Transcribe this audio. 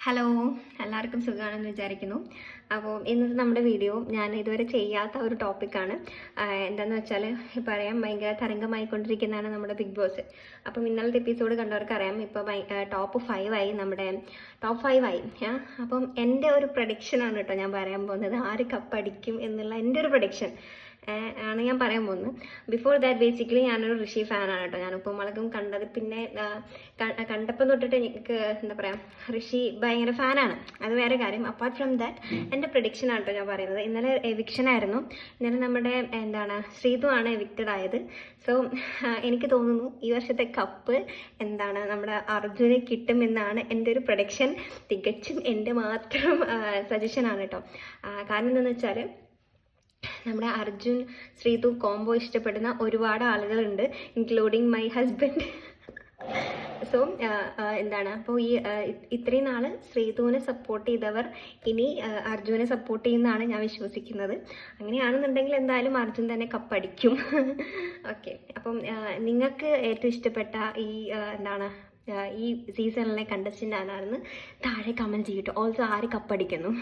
Hello എല്ലാവർക്കും സുഖമാണെന്ന് വിചാരിക്കുന്നു. അപ്പോൾ ഇന്നത്തെ നമ്മുടെ വീഡിയോ ഞാൻ ഇതുവരെ ചെയ്യാത്ത ഒരു ടോപ്പിക്കാണ് എന്താണെന്ന് വെച്ചാൽ പറയാം ഭയങ്കര തരംഗമായിക്കൊണ്ടിരിക്കുന്നതാണ് നമ്മുടെ ബിഗ് ബോസ് അപ്പം ഇന്നലത്തെ എപ്പിസോഡ് കണ്ടവർക്ക് അറിയാം ഇപ്പോൾ ടോപ്പ് ഫൈവ് ആയി നമ്മുടെ ടോപ്പ് ഫൈവ് ആയി അപ്പം എന്റെ ഒരു പ്രഡിക്ഷനാണ് കേട്ടോ ഞാൻ പറയാൻ പോകുന്നത്. ആര് കപ്പടിക്കും എന്നുള്ള എന്റെ ഒരു പ്രഡിക്ഷൻ ആണ് ഞാൻ പറയാൻ പോകുന്നത്. ബിഫോർ ദാറ്റ് ബേസിക്കലി ഞാനൊരു ഋഷി ഫാൻ ആണ് കേട്ടോ. ഞാൻ ഉപ്പുമുളകും കണ്ടത് പിന്നെ കണ്ടപ്പം തൊട്ടിട്ട് എനിക്ക് എന്താ പറയുക ഋഷി ഭയങ്കര ഫാനാണ് അത് വേറെ കാര്യം. അപ്പാർട്ട് ഫ്രം ദാറ്റ് എന്റെ പ്രഡിക്ഷൻ ആണ് കേട്ടോ ഞാൻ പറയുന്നത്. ഇന്നലെ എവിക്ഷൻ ആയിരുന്നു. ഇന്നലെ നമ്മുടെ എന്താണ് ശ്രീതു ആണ് എവിക്റ്റഡ് ആയത്. സോ എനിക്ക് തോന്നുന്നു ഈ വർഷത്തെ കപ്പ് എന്താണ് നമ്മുടെ അർജുനെ കിട്ടുമെന്നാണ് എന്റെ ഒരു പ്രൊഡക്ഷൻ തികച്ചും എന്റെ മാത്രം സജഷൻ ആണ് കേട്ടോ. കാരണം എന്താണെന്ന് വെച്ചാൽ നമ്മുടെ അർജുൻ ശ്രീതു കോംബോ ഇഷ്ടപ്പെടുന്ന ഒരുപാട് ആളുകളുണ്ട് ഇൻക്ലൂഡിങ് മൈ ഹസ്ബൻഡ് സോ എന്താണ്? അപ്പോൾ ഈ ഇത്രയും നാൾ ശ്രീതുവിനെ സപ്പോർട്ട് ചെയ്തവർ ഇനി അർജുനെ സപ്പോർട്ട് ചെയ്യുന്നതാണ് ഞാൻ വിശ്വസിക്കുന്നത്. അങ്ങനെയാണെന്നുണ്ടെങ്കിൽ എന്തായാലും അർജുൻ തന്നെ കപ്പടിക്കും. ഓക്കെ അപ്പം നിങ്ങൾക്ക് ഏറ്റവും ഇഷ്ടപ്പെട്ട ഈ എന്താണ്? ഈ സീസണിലെ കണ്ടസ്റ്റന്റ് ആരാണെന്ന് താഴെ കമന്റ് ചെയ്യട്ടോ ഓൾസോ ആര് കപ്പടിക്കുന്നു?